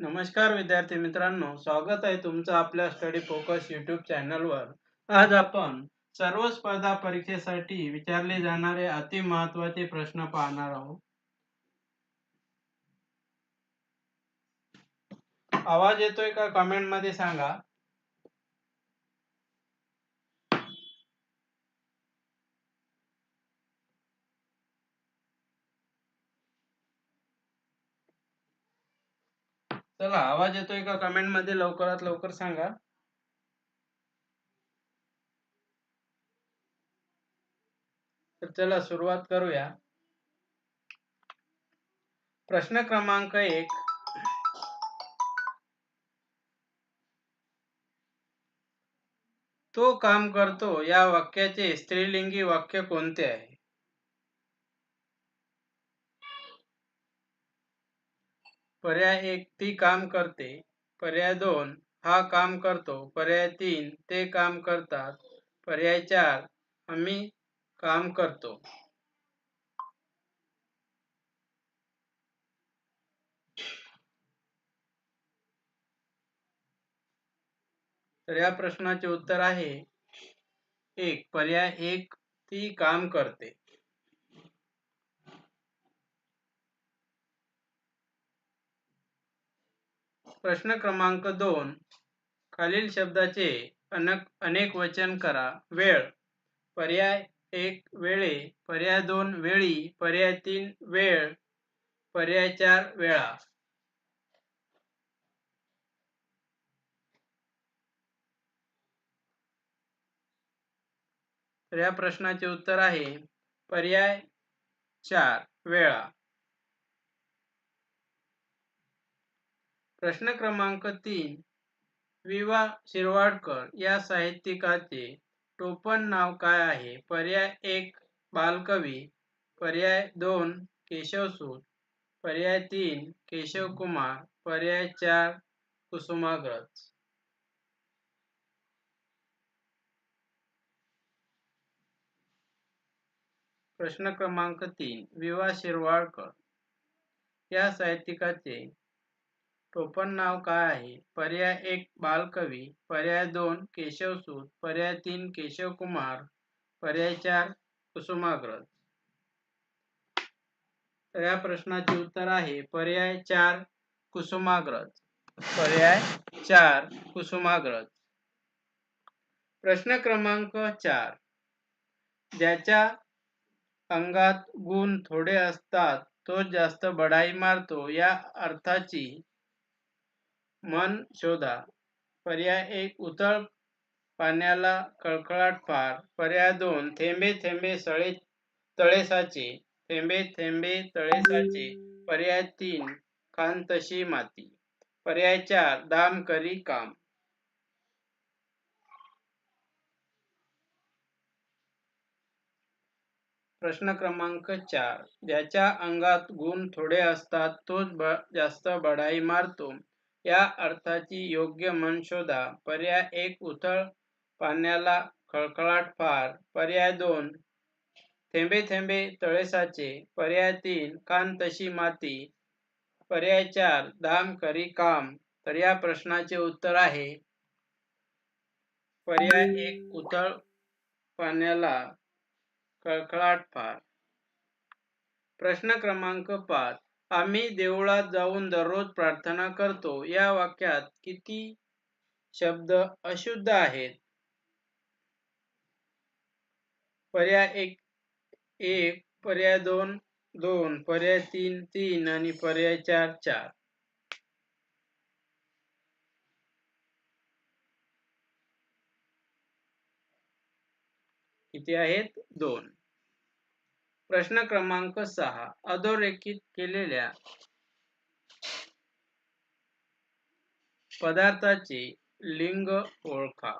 नमस्कार विद्यार्थी मित्रांनो स्वागत आहे तुमचं आपल्या स्टडी फोकस युट्यूब चॅनलवर आज आपण सर्व स्पर्धा परीक्षेसाठी विचारले जाणारे अति महत्त्वाचे प्रश्न पाहणार आहोत. आवाज येतोय का? कमेंटमध्ये सांगा. चला आवाज येतोय का कमेंटमध्ये? लवकरात लवकर सांगा. तर चला सुरुवात करूया. प्रश्न क्रमांक एक. तो काम करतो या वाक्याचे स्त्रीलिंगी वाक्य कोणते आहे? पर्याय एक ती काम करते. पर्याय दोन हा काम करतो. पर्याय तीन ते काम करतात. पर्याय चार आम्ही काम करतो. तर या प्रश्नाचे उत्तर आहे एक पर्याय एक ती काम करते. प्रश्न क्रमांक दोन. खालील शब्दाचे अनेक अनेक वचन करा. वेळ. पर्याय एक वेळे पर्याय दोन वेळी पर्याय तीन वेळ पर्याय चार वेळा. तर या प्रश्नाचे उत्तर आहे पर्याय चार वेळा. प्रश्न क्रमांक तीन विवा शिरवाडकर या साहित्यिकाचे टोपण नाव काय आहे? पर्याय एक बालकवी. पर्याय दोन केशवसूत पर्याय तीन केशव कुमार. पर्याय चार कुसुमाग्रज. प्रश्न क्रमांक तीन विवा शिरवाडकर. या साहित्यिकाचे टोपण नाव काय आहे? पर्याय एक बालकवी. पर्याय दोन केशवसूत पर्याय तीन केशव कुमार. पर्याय चार कुसुमाग्रज. तर या प्रश्नाचे उत्तर आहे पर्याय चार कुसुमाग्रज. पर्याय चार कुसुमाग्रज. प्रश्न क्रमांक चार. ज्याच्या अंगात गुण थोडे असतात तो जास्त बढाई मारतो. या अर्थाची मन शोधा. पर्याय एक उतळ पाण्याला कळकळाट फार पर्याय दोन थेंबे थेंबे सळे तळेसाचे. थेंबे थेंबे तळेसाचे. पर्याय तीन खान तशी माती. पर्याय चार दाम करी काम. प्रश्न क्रमांक चार. ज्याच्या अंगात गुण थोडे असतात तोच जास्त बढाई मारतो. या अर्थाची योग्य मन शोधा. पर्याय एक उथळ पाण्याला खळखळाट फार पर्याय दोन थेंबे थेंबे तळेसाचे. पर्याय तीन कान तशी माती. पर्याय चार दाम करी काम. तर या प्रश्नाचे उत्तर आहे. पर्याय एक उथळ पाण्याला खळखळाट फार प्रश्न क्रमांक पाच. आम्ही देवळात जाऊन दररोज प्रार्थना करतो. या वाक्यात किती शब्द अशुद्ध आहेत? पर्याय एक एक पर्याय दोन दोन पर्याय तीन तीन आणि पर्याय चार चार. किती आहेत? दोन. प्रश्न क्रमांक सहा अधोरेखित केलेल्या पदार्थाचे लिंग ओळखा.